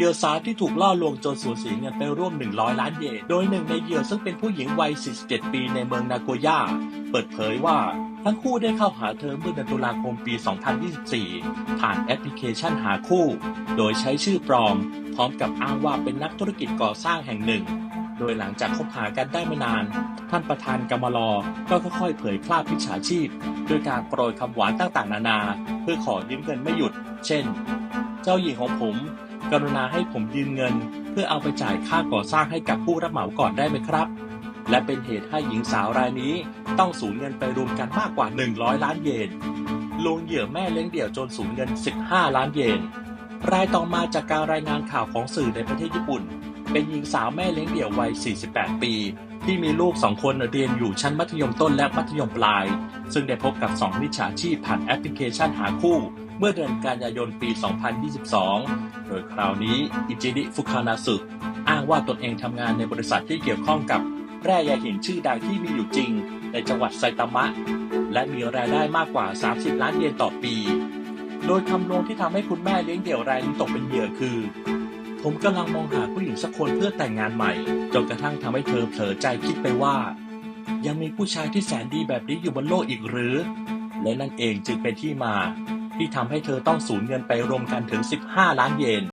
เหยื่อสาวที่ถูกล่อลวงจนสูญเสียเงินไปร่วม 100 ล้านเยน โดยหนึ่งในเหยื่อซึ่งเป็นผู้หญิงวัย 47 ปีในเมืองนาโกย่า เปิดเผยว่าทั้งคู่ได้เข้าหาเธอเมื่อเดือนตุลาคมปี 2024 ผ่านแอปพลิเคชันหาคู่ โดยใช้ชื่อปลอม พร้อมกับอ้างว่าเป็นนักธุรกิจก่อสร้างแห่งหนึ่ง โดยหลังจากคบหากันได้ไม่นาน ท่านประธานกมลก็ค่อยๆเผยภาพพิชาชีพด้วยการโปรยคำหวานต่างๆ นานา เพื่อขอยืมเงินไม่หยุด เช่น เจ้าหญิงของผม กรุณาให้ผมยืมเงิน เพื่อเอาไปจ่ายค่าก่อสร้างให้กับผู้รับเหมาก่อนได้ไหมครับ และเป็นเหตุให้หญิงสาวรายนี้ ต้องสูญเงินไปรวมกันมากกว่า 100 ล้านเยนลงเหยื่อแม่เลี้ยงเดี่ยวจนสูญเงิน 15 ล้านเยน รายต่อมาจากการรายงานข่าวของสื่อในประเทศญี่ปุ่น เป็นหญิงสาวแม่เลี้ยงเดี่ยววัย 48 ปี ที่มีลูกสองคนเรียนอยู่ชั้นมัธยมต้นและมัธยมปลาย ซึ่งได้พบกับ 2 มิจฉาชีพผ่านแอปพลิเคชันหาคู่ เมื่อเดือนกันยายนปี 2022 โดยคราวนี้อิจิริฟุคานาสึอ้างว่าตนเองทำงานในบริษัทที่เกี่ยวข้องกับแร่ยาหินชื่อดังที่มีอยู่จริง ในจังหวัดไซตามะ และมีรายได้มากกว่า 30 ล้านเยนต่อปี โดยคำลวงที่ทำให้คุณแม่เลี้ยงเดี่ยวรายนี้ตกเป็นเหยื่อคือ ผมกำลังมองหาผู้หญิงสักคนเพื่อแต่งงานใหม่ จนกระทั่งทำให้เธอเผลอใจคิดไปว่า ยังมีผู้ชายที่แสนดีแบบนี้อยู่บนโลกอีกหรือ และนั่นเองจึงเป็นที่มา ที่ทำให้เธอต้องสูญเงินไปรวมกันถึง 15 ล้านเยน